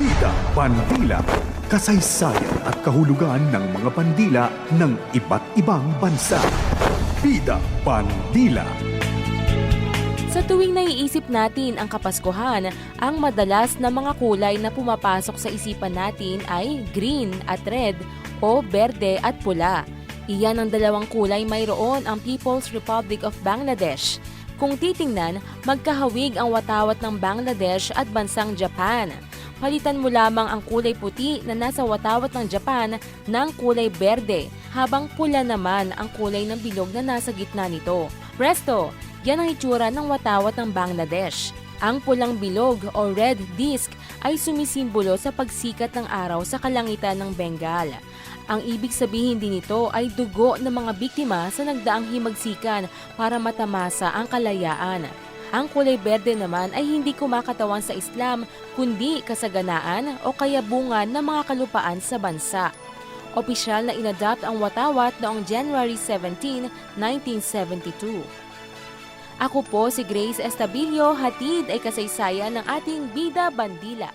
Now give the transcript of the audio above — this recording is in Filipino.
Bida Bandila Kasaysayan at kahulugan ng mga bandila ng iba't ibang bansa Bida Bandila Sa tuwing naiisip natin ang Kapaskuhan, ang madalas na mga kulay na pumapasok sa isipan natin ay green at red o berde at pula. Iyan ang dalawang kulay mayroon ang People's Republic of Bangladesh. Kung titingnan, magkahawig ang watawat ng Bangladesh at bansang Japan. Palitan mo lamang ang kulay puti na nasa watawat ng Japan ng kulay berde, habang pula naman ang kulay ng bilog na nasa gitna nito. Presto! Yan ang itsura ng watawat ng Bangladesh. Ang pulang bilog o red disk ay sumisimbolo sa pagsikat ng araw sa kalangitan ng Bengal. Ang ibig sabihin din nito ay dugo ng mga biktima sa nagdaang himagsikan para matamasa ang kalayaan. Ang kulay berde naman ay hindi kumakatawan sa Islam kundi kasaganaan o kaya bunga ng mga kalupaan sa bansa. Opisyal na inadopt ang watawat noong January 17, 1972. Ako po si Grace Estabilio, hatid ay kasaysayan ng ating Bida Bandila.